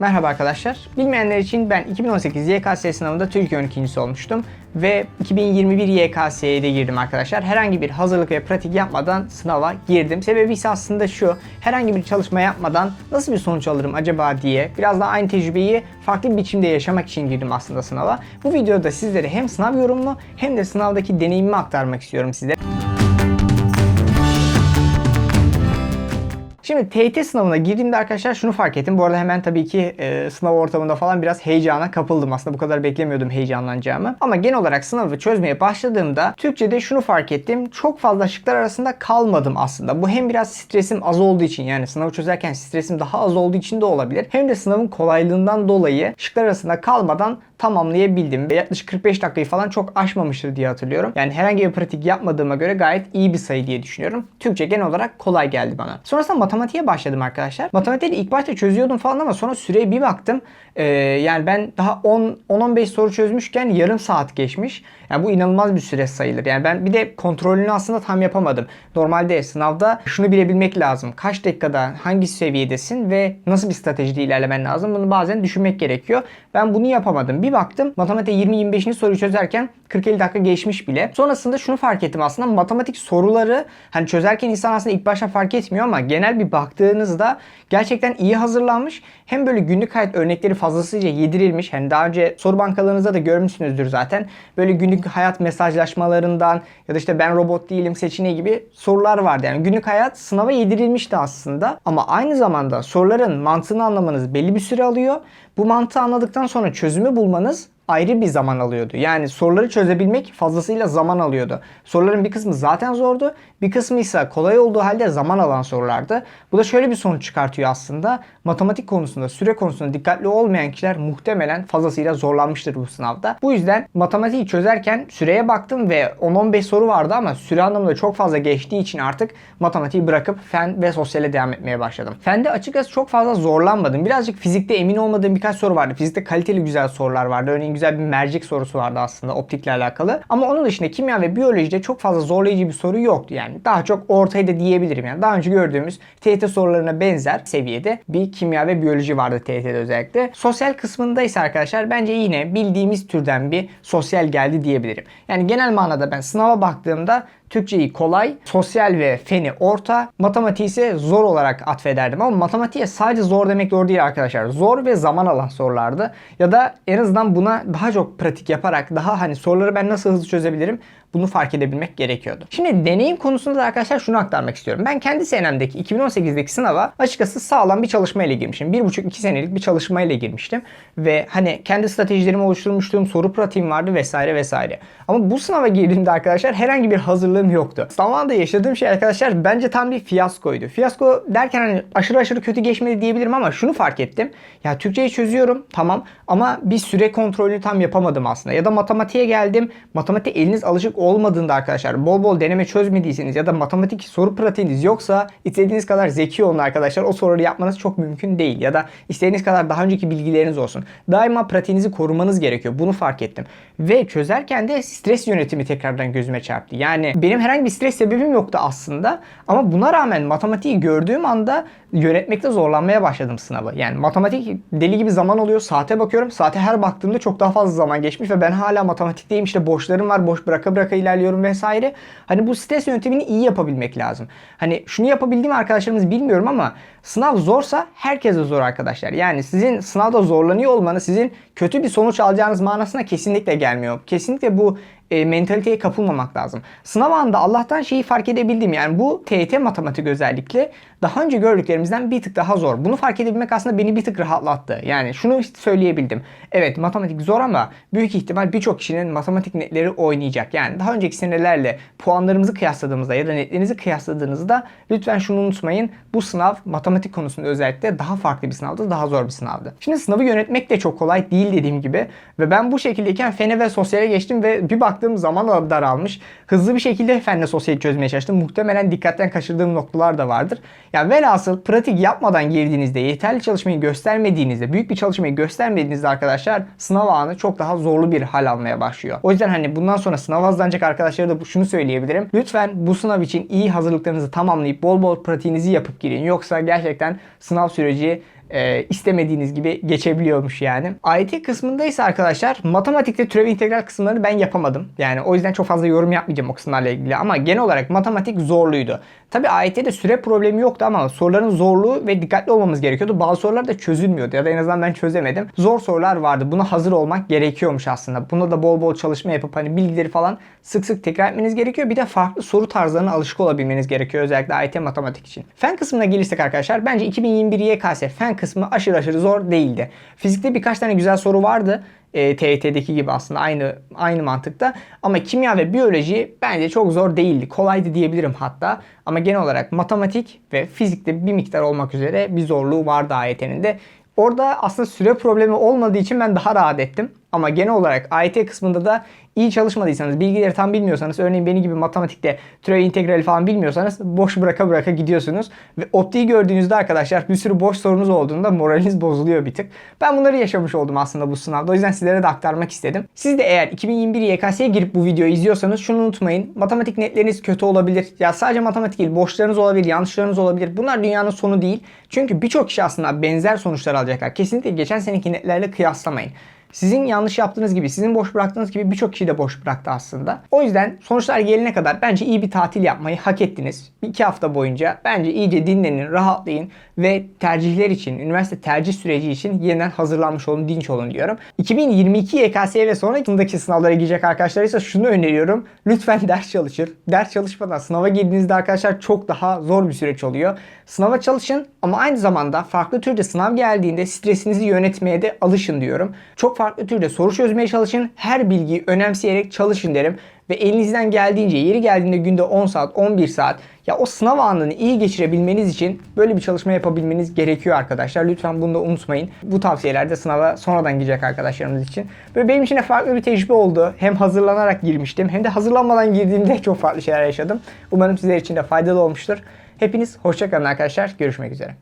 Merhaba arkadaşlar. Bilmeyenler için ben 2018 YKS sınavında Türkiye 12. olmuştum ve 2021 YKS'ye de girdim arkadaşlar. Herhangi bir hazırlık ve pratik yapmadan sınava girdim. Sebebi ise aslında şu. Herhangi bir çalışma yapmadan nasıl bir sonuç alırım acaba diye biraz daha aynı tecrübeyi farklı bir biçimde yaşamak için girdim aslında sınava. Bu videoda sizlere hem sınav yorumumu hem de sınavdaki deneyimimi aktarmak istiyorum size. Şimdi TYT sınavına girdiğimde arkadaşlar şunu fark ettim. Bu arada hemen tabii ki e, sınav ortamında falan biraz heyecana kapıldım. Aslında bu kadar beklemiyordum heyecanlanacağımı. Ama genel olarak sınavı çözmeye başladığımda Türkçe'de şunu fark ettim. Çok fazla şıklar arasında kalmadım aslında. Bu hem biraz stresim az olduğu için yani sınavı çözerken stresim daha az olduğu için de olabilir. Hem de sınavın kolaylığından dolayı şıklar arasında kalmadan tamamlayabildim. Ve yaklaşık 45 dakikayı falan çok aşmamıştır diye hatırlıyorum. Yani herhangi bir pratik yapmadığıma göre gayet iyi bir sayı diye düşünüyorum. Türkçe genel olarak kolay geldi bana. Sonrasında matematiğe başladım arkadaşlar. Matematiği ilk başta çözüyordum falan ama sonra süreye bir baktım. Ee, yani ben daha 10-15 soru çözmüşken yarım saat geçmiş. Yani bu inanılmaz bir süre sayılır. Yani ben bir de kontrolünü aslında tam yapamadım. Normalde sınavda şunu bilebilmek lazım. Kaç dakikada hangi seviyedesin ve nasıl bir stratejiyle ilerlemen lazım. Bunu bazen düşünmek gerekiyor. Ben bunu yapamadım. Bir baktım matematik 20-25. soruyu çözerken 40-50 dakika geçmiş bile. Sonrasında şunu fark ettim aslında matematik soruları hani çözerken insan aslında ilk başta fark etmiyor ama genel bir baktığınızda gerçekten iyi hazırlanmış. Hem böyle günlük hayat örnekleri fazlasıyla yedirilmiş. Hani daha önce soru bankalarınızda da görmüşsünüzdür zaten. Böyle günlük hayat mesajlaşmalarından ya da işte ben robot değilim seçeneği gibi sorular vardı. Yani günlük hayat sınava yedirilmişti aslında. Ama aynı zamanda soruların mantığını anlamanız belli bir süre alıyor. Bu mantığı anladıktan sonra çözümü bulmanız olmanız ayrı bir zaman alıyordu. Yani soruları çözebilmek fazlasıyla zaman alıyordu. Soruların bir kısmı zaten zordu. Bir kısmı ise kolay olduğu halde zaman alan sorulardı. Bu da şöyle bir sonuç çıkartıyor aslında. Matematik konusunda, süre konusunda dikkatli olmayan kişiler muhtemelen fazlasıyla zorlanmıştır bu sınavda. Bu yüzden matematiği çözerken süreye baktım ve 10-15 soru vardı ama süre anlamında çok fazla geçtiği için artık matematiği bırakıp fen ve sosyale devam etmeye başladım. Fende açıkçası çok fazla zorlanmadım. Birazcık fizikte emin olmadığım birkaç soru vardı. Fizikte kaliteli güzel sorular vardı. Örneğin güzel bir mercek sorusu vardı aslında optikle alakalı. Ama onun dışında kimya ve biyolojide çok fazla zorlayıcı bir soru yoktu yani. Daha çok ortayı da diyebilirim yani. Daha önce gördüğümüz TYT sorularına benzer seviyede bir kimya ve biyoloji vardı TYT'de özellikle. Sosyal kısmında ise arkadaşlar bence yine bildiğimiz türden bir sosyal geldi diyebilirim. Yani genel manada ben sınava baktığımda Türkçeyi kolay, sosyal ve feni orta, matematiği ise zor olarak atfederdim. Ama matematiğe sadece zor demek doğru değil arkadaşlar. Zor ve zaman alan sorulardı. Ya da en azından buna daha çok pratik yaparak daha hani soruları ben nasıl hızlı çözebilirim bunu fark edebilmek gerekiyordu. Şimdi deneyim konusunda da arkadaşlar şunu aktarmak istiyorum. Ben kendi senemdeki 2018'deki sınava açıkçası sağlam bir çalışma ile girmişim. 1,5-2 senelik bir çalışma ile girmiştim. Ve hani kendi stratejilerimi oluşturmuştum. Soru pratiğim vardı vesaire vesaire. Ama bu sınava girdiğimde arkadaşlar herhangi bir hazırlığım yoktu. Sınavda yaşadığım şey arkadaşlar bence tam bir fiyaskoydu. Fiyasko derken hani aşırı aşırı kötü geçmedi diyebilirim ama şunu fark ettim. Ya Türkçeyi çözüyorum tamam ama bir süre kontrolünü tam yapamadım aslında. Ya da matematiğe geldim. Matematik eliniz alışık olmadığında arkadaşlar bol bol deneme çözmediyseniz ya da matematik soru pratiğiniz yoksa istediğiniz kadar zeki olun arkadaşlar. O soruları yapmanız çok mümkün değil. Ya da istediğiniz kadar daha önceki bilgileriniz olsun. Daima pratiğinizi korumanız gerekiyor. Bunu fark ettim. Ve çözerken de stres yönetimi tekrardan gözüme çarptı. Yani benim herhangi bir stres sebebim yoktu aslında. Ama buna rağmen matematiği gördüğüm anda yönetmekte zorlanmaya başladım sınavı. Yani matematik deli gibi zaman oluyor. Saate bakıyorum. Saate her baktığımda çok daha fazla zaman geçmiş ve ben hala matematikteyim. İşte boşlarım var. Boş bıraka bıraka ilerliyorum vesaire. Hani bu stres yönetimini iyi yapabilmek lazım. Hani şunu yapabildiğim arkadaşlarımız bilmiyorum ama sınav zorsa herkese zor arkadaşlar. Yani sizin sınavda zorlanıyor olmanız sizin kötü bir sonuç alacağınız manasına kesinlikle gelmiyor. Kesinlikle bu e, mentaliteye kapılmamak lazım. Sınav anında Allah'tan şeyi fark edebildim. Yani bu TYT matematik özellikle daha önce gördüklerimizden bir tık daha zor. Bunu fark edebilmek aslında beni bir tık rahatlattı. Yani şunu söyleyebildim. Evet matematik zor ama büyük ihtimal birçok kişinin matematik netleri oynayacak. Yani daha önceki senelerle puanlarımızı kıyasladığımızda ya da netlerinizi kıyasladığınızda lütfen şunu unutmayın. Bu sınav matematik konusunda özellikle daha farklı bir sınavdı. Daha zor bir sınavdı. Şimdi sınavı yönetmek de çok kolay değil dediğim gibi. Ve ben bu şekildeyken fene ve sosyale geçtim ve bir baktığım zaman da daralmış. Hızlı bir şekilde fenle sosyali çözmeye çalıştım. Muhtemelen dikkatten kaçırdığım noktalar da vardır. Yani velhasıl pratik yapmadan girdiğinizde, yeterli çalışmayı göstermediğinizde, büyük bir çalışmayı göstermediğinizde arkadaşlar sınav anı çok daha zorlu bir hal almaya başlıyor. O yüzden hani bundan sonra sınav hazırlanacak arkadaşlara da şunu söyleyebilirim. Lütfen bu sınav için iyi hazırlıklarınızı tamamlayıp bol bol pratiğinizi yapıp girin. Yoksa gerçekten sınav süreci e, istemediğiniz gibi geçebiliyormuş yani. AYT kısmında ise arkadaşlar matematikte türev integral kısımlarını ben yapamadım. Yani o yüzden çok fazla yorum yapmayacağım o kısımlarla ilgili ama genel olarak matematik zorluydu. Tabi AYT'de süre problemi yoktu ama soruların zorluğu ve dikkatli olmamız gerekiyordu. Bazı sorular da çözülmüyordu ya da en azından ben çözemedim. Zor sorular vardı. Buna hazır olmak gerekiyormuş aslında. Bunda da bol bol çalışma yapıp hani bilgileri falan sık sık tekrar etmeniz gerekiyor. Bir de farklı soru tarzlarına alışık olabilmeniz gerekiyor özellikle AYT matematik için. Fen kısmına gelirsek arkadaşlar bence 2021 YKS fen kısmı aşırı aşırı zor değildi. Fizikte birkaç tane güzel soru vardı e, TYT'deki gibi aslında aynı aynı mantıkta. Ama kimya ve biyoloji bence çok zor değildi. Kolaydı diyebilirim hatta. Ama genel olarak matematik ve fizikte bir miktar olmak üzere bir zorluğu vardı AYT'nin de. Orada aslında süre problemi olmadığı için ben daha rahat ettim. Ama genel olarak AYT kısmında da iyi çalışmadıysanız, bilgileri tam bilmiyorsanız, örneğin benim gibi matematikte türev integrali falan bilmiyorsanız boş bıraka bıraka gidiyorsunuz. Ve optiği gördüğünüzde arkadaşlar bir sürü boş sorunuz olduğunda moraliniz bozuluyor bir tık. Ben bunları yaşamış oldum aslında bu sınavda. O yüzden sizlere de aktarmak istedim. Siz de eğer 2021 YKS'ye girip bu videoyu izliyorsanız şunu unutmayın. Matematik netleriniz kötü olabilir. Ya sadece matematik değil, boşlarınız olabilir, yanlışlarınız olabilir. Bunlar dünyanın sonu değil. Çünkü birçok kişi aslında benzer sonuçlar alacaklar. Kesinlikle geçen seneki netlerle kıyaslamayın. Sizin yanlış yaptığınız gibi, sizin boş bıraktığınız gibi birçok kişi de boş bıraktı aslında. O yüzden sonuçlar gelene kadar bence iyi bir tatil yapmayı hak ettiniz. İki hafta boyunca bence iyice dinlenin, rahatlayın ve tercihler için, üniversite tercih süreci için yeniden hazırlanmış olun, dinç olun diyorum. 2022 YKS'ye ve sonraki sınavlara girecek arkadaşlar ise şunu öneriyorum. Lütfen ders çalışır. Ders çalışmadan sınava girdiğinizde arkadaşlar çok daha zor bir süreç oluyor. Sınava çalışın ama aynı zamanda farklı türde sınav geldiğinde stresinizi yönetmeye de alışın diyorum. Çok farklı türde soru çözmeye çalışın. Her bilgiyi önemseyerek çalışın derim. Ve elinizden geldiğince yeri geldiğinde günde 10 saat 11 saat ya o sınav anını iyi geçirebilmeniz için böyle bir çalışma yapabilmeniz gerekiyor arkadaşlar. Lütfen bunu da unutmayın. Bu tavsiyeler de sınava sonradan girecek arkadaşlarımız için. Böyle benim için de farklı bir tecrübe oldu. Hem hazırlanarak girmiştim hem de hazırlanmadan girdiğimde çok farklı şeyler yaşadım. Umarım sizler için de faydalı olmuştur. Hepiniz hoşçakalın arkadaşlar. Görüşmek üzere.